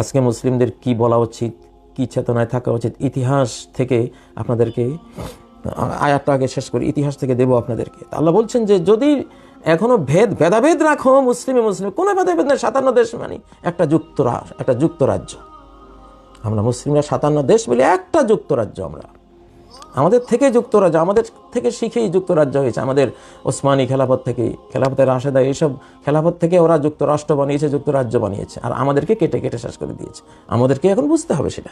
আজকে মুসলিমদের কি বলা উচিত, কি চেতনায় থাকা উচিত, ইতিহাস থেকে আপনাদেরকে, আয়াতটা আগে শেষ করি, ইতিহাস থেকে দেব আপনাদেরকে। আল্লাহ বলছেন যে যদি এখনও ভেদ, ভেদাভেদ রাখো, মুসলিমে মুসলিম, কোনো ভেদাভেদ নেই, সাতান্ন দেশ মানে একটা যুক্তরাষ্ট্র একটা যুক্তরাজ্য। আমরা মুসলিমরা সাতান্ন দেশ বলে একটা যুক্তরাজ্য আমরা। আমাদের থেকে যুক্তরাজ্য, আমাদের থেকে শিখেই যুক্তরাজ্য হয়েছে। আমাদের ওসমানী খেলাফত থেকে খেলাফতের রাশেদা, এইসব খেলাফত থেকে ওরা যুক্তরাষ্ট্র বানিয়েছে, যুক্তরাজ্য বানিয়েছে। আর আমাদেরকে কেটে কেটে শেষ করে দিয়েছে। আমাদেরকে এখন বুঝতে হবে সেটা।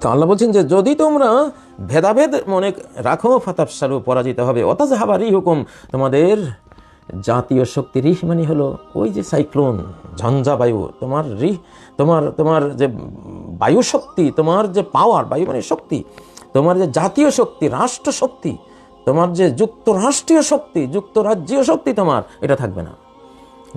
তো আল্লাহ বলছেন যে, যদি তোমরা ভেদাভেদ মনে রাখো, ফাতাফসারু, পরাজিত হবে। অতাজ হাবারই হুকুম তোমাদের জাতীয় শক্তি রিহ মানে হলো ওই যে সাইক্লোন, ঝঞ্ঝা বায়ু, তোমার রিহ, তোমার তোমার যে বায়ু শক্তি, তোমার যে পাওয়ার বায়ু মানে শক্তি, তোমার যে জাতীয় শক্তি রাষ্ট্র শক্তি তোমার যে যুক্তরাষ্ট্রীয় শক্তি, যুক্তরাজ্যীয় শক্তি তোমার, এটা থাকবে না।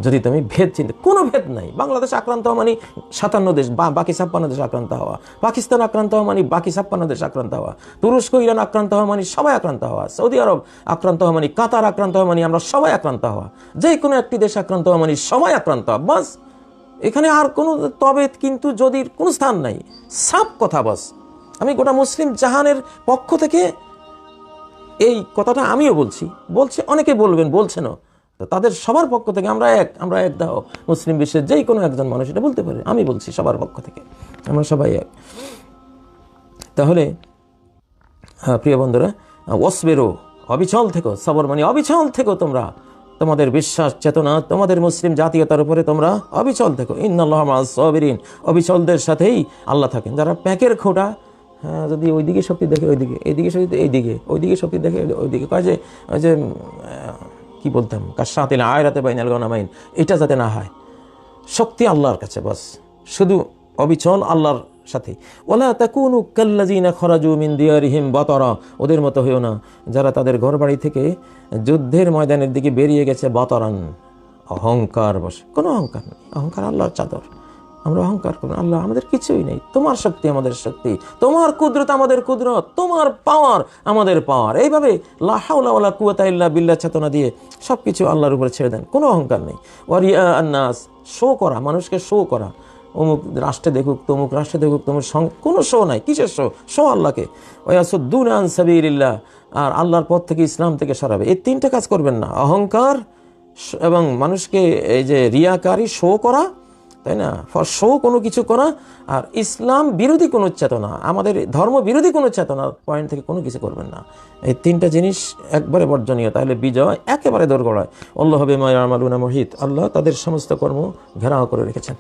যদি তুমি ভেদ চিন্তা, কোনো ভেদ নাই। বাংলাদেশ আক্রান্ত হওয়া মানে সাতান্ন দেশ, বা বাকি ছাপ্পান্ন দেশ আক্রান্ত হওয়া। পাকিস্তান আক্রান্ত হওয়া মানে বাকি ছাপ্পান্ন দেশ আক্রান্ত হওয়া। তুরস্ক, ইরান আক্রান্ত হওয়া মানে সবাই আক্রান্ত হওয়া। সৌদি আরব আক্রান্ত হওয়া মানে কাতার আক্রান্ত হওয়া মানে আমরা সবাই আক্রান্ত হওয়া। যে কোনো একটি দেশ আক্রান্ত হওয়া মানে সবাই আক্রান্ত হওয়া। বাস, এখানে আর কোনো তবে কিন্তু যদি কোনো স্থান নাই। সাপ কথা বাস। আমি গোটা মুসলিম জাহানের পক্ষ থেকে এই কথাটা আমিও বলছি। বলছে, অনেকে বলবেন, বলছেনও। তো তাদের সবার পক্ষ থেকে আমরা এক আমরা এক দাও। মুসলিম বিশ্বের যেই কোনো একজন মানুষ এটা বলতে পারে। আমি বলছি সবার পক্ষ থেকে। আমরা সবাই এক। তাহলে প্রিয় বন্ধুরা ওসবেরো অবিচল থেকো, সবর মানে অবিচল থেকো তোমরা। তোমাদের বিশ্বাস, চেতনা, তোমাদের মুসলিম জাতীয়তার উপরে তোমরা অবিচল থেকো। ইন্নাল্লাহ সবেরিন। অবিচলদের সাথেই আল্লাহ থাকেন। যারা প্যাকের খোঁটা হ্যাঁ যদি ওইদিকে শক্তি দেখে, ওইদিকে, এইদিকে শক্তি, এইদিকে, ওইদিকে শক্তি দেখে, ওইদিকে, কয় যে, ওই যে কি বলতাম? কাশাতিল আয়রাতে বাইনাল গনামাইন। এটা যাতে না হয়। শক্তি আল্লাহর কাছে, বাস। শুধু অবিচল আল্লাহর সাথে। ওলা তা তাকুনু কাল্লাজিনা খরাজু মিন দিয়ারিহিম বাতরা। ওদের মতো হয়েও না। যারা তাদের ঘরবাড়ি থেকে যুদ্ধের ময়দানের দিকে বেরিয়ে গেছে বাতরান। অহংকার, বসে। কোনো অহংকার নেই। অহংকার আল্লাহর চাদর। আমরা অহংকার করব আল্লাহ আমাদের কিছুই নেই। তোমার শক্তি আমাদের শক্তি। তোমার কুদরত আমাদের কুদরত। তোমার পাওয়ার আমাদের পাওয়ার এইভাবে লাহাউলা কুয়াতা ইল্লা বিল্লাহ চেতনা দিয়ে সব কিছু আল্লাহর উপরে ছেড়ে দেন। কোনো অহংকার নেই। ওয়ারিয়া আন্নাস শো করা, মানুষকে শো করা। অমুক রাষ্ট্রে দেখুক, তমুক রাষ্ট্রে দেখুক সঙ্গে কোনো শো নাই। কিসের শো শো আল্লাহকে। ওয়াসুদ্দুন আন সাবিলিল্লাহ। আর আল্লাহর পথ থেকে ইসলাম থেকে সরাবে। এই তিনটা কাজ করবেন না। অহংকার এবং মানুষকে এই যে রিয়াকারী শো করা তাই না? ফর শো কোনো কিছু করা আর ইসলাম বিরোধী কোনো চেতনা, আমাদের ধর্ম বিরোধী কোনো চেতনার পয়েন্ট থেকে কোনো কিছু করবেন না। এই তিনটা জিনিস একবারে বর্জনীয়। তাহলে বিজয় একেবারে দোরগড়ায়। অল্লাহ হবে মায়া মালুনা মহিত। আল্লাহ তাদের সমস্ত কর্ম ঘেরাও করে রেখেছেন।